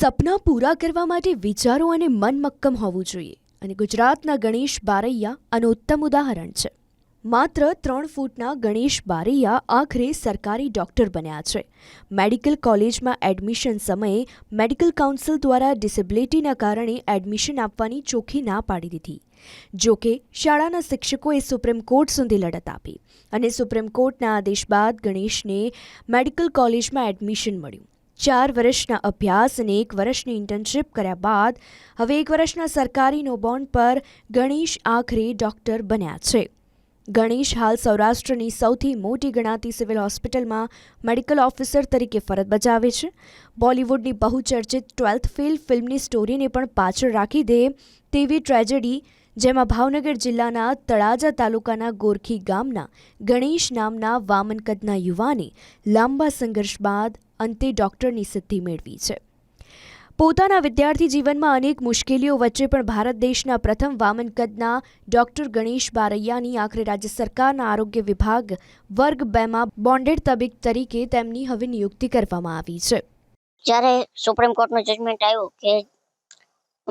સપના પૂરા કરવા માટે વિચારો અને મન મક્કમ હોવું જોઈએ. અને ગુજરાતના ગણેશ બારૈયા આનું ઉત્તમ ઉદાહરણ છે. માત્ર ત્રણ ફૂટના ગણેશ બારૈયા આખરે સરકારી ડોક્ટર બન્યા છે. મેડિકલ કોલેજમાં એડમિશન સમયે મેડિકલ કાઉન્સિલ દ્વારા ડિસેબિલિટીના કારણે એડમિશન આપવાની ચોખ્ખી ના પાડી દીધી. જોકે શાળાના શિક્ષકોએ સુપ્રીમ કોર્ટ સુધી લડત આપી. અને સુપ્રીમ કોર્ટના આદેશ બાદ ગણેશને મેડિકલ કોલેજમાં એડમિશન મળ્યું. ચાર વર્ષના અભ્યાસ અને એક વર્ષની ઇન્ટર્નશિપ કર્યા બાદ હવે એક વર્ષના સરકારી નો બોન્ડ પર ગણેશ આખરે ડોક્ટર બન્યા છે. ગણેશ હાલ સૌરાષ્ટ્રની સૌથી મોટી ગણાતી સિવિલ હોસ્પિટલમાં મેડિકલ ઓફિસર તરીકે ફરજ બજાવે છે. બોલિવૂડની બહુચર્ચિત ટ્વેલ્થ ફેલ ફિલ્મની સ્ટોરીને પણ પાછળ રાખી દે તેવી ટ્રેજેડી જેમાં ભાવનગર જિલ્લાના તળાજા તાલુકાના ગોરખી ગામના ગણેશ નામના વામન કદના યુવાને લાંબા સંઘર્ષ બાદ અંતે ડોક્ટરની સિદ્ધિ મેળવી છે. પોતાના વિદ્યાર્થી જીવનમાં અનેક મુશ્કેલીઓ વચ્ચે પણ ભારત દેશના પ્રથમ વામન કદના ડોક્ટર ગણેશ બારૈયાની આખરે રાજ્ય સરકારના આરોગ્ય વિભાગ વર્ગ બેમાં બોન્ડેડ તબીબ તરીકે તેમની હવે નિયુક્તિ કરવામાં આવી છે. જ્યારે સુપ્રીમ કોર્ટનું જજમેન્ટ આવ્યું કે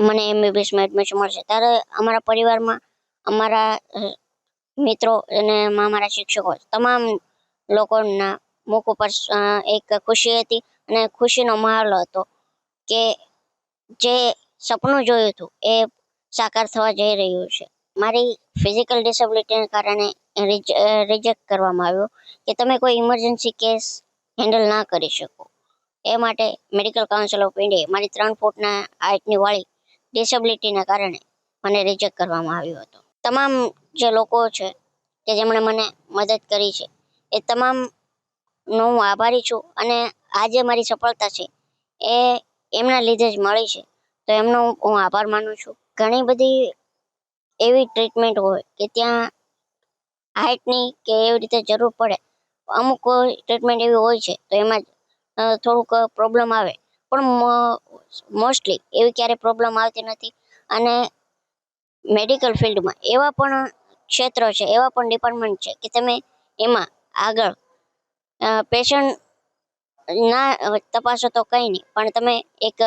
મને એમબીબીએસમાં એડમિશન મળશે. ત્યારે અમારા પરિવારમાં અમારા મિત્રો અને અમારા શિક્ષકો તમામ લોકોના મુખ ઉપર એક ખુશી હતી અને ખુશીનો માહોલ હતો કે જે સપનું જોયું હતું એ સાકાર થવા જઈ રહ્યું છે. મારી ફિઝિકલ ડિસેબિલિટીને કારણે રિજેક્ટ કરવામાં આવ્યો કે તમે કોઈ ઇમરજન્સી કેસ હેન્ડલ ના કરી શકો. એ માટે મેડિકલ કાઉન્સિલ ઓફ ઇન્ડિયા મારી ત્રણ ફૂટના હાઇટની વાળી ડિસેબિલિટીના કારણે મને રિજેક્ટ કરવામાં આવ્યો હતો. તમામ જે લોકો છે, કે જેમણે મને મદદ કરી છે, એ તમામનો હું આભારી છું અને આજે મારી સફળતા છે, એ એમના લીધે જ મળી છે. તો એમનો હું આભાર માનું છું. ઘણી બધી એવી ટ્રીટમેન્ટ હોય કે ત્યાં હાઇટની કે એવી રીતે જરૂર પડે, અમુક ટ્રીટમેન્ટ એવી હોય છે, તો એમાં જ થોડુંક પ્રોબ્લેમ આવે પણ મોસ્ટલી એવી ક્યારેય પ્રોબ્લેમ આવતી નથી. અને મેડિકલ ફિલ્ડમાં એવા પણ ક્ષેત્રો છે, એવા પણ ડિપાર્ટમેન્ટ છે કે તમે એમાં આગળ પેશન્ટ ના તપાસો તો કંઈ નહીં, પણ તમે એક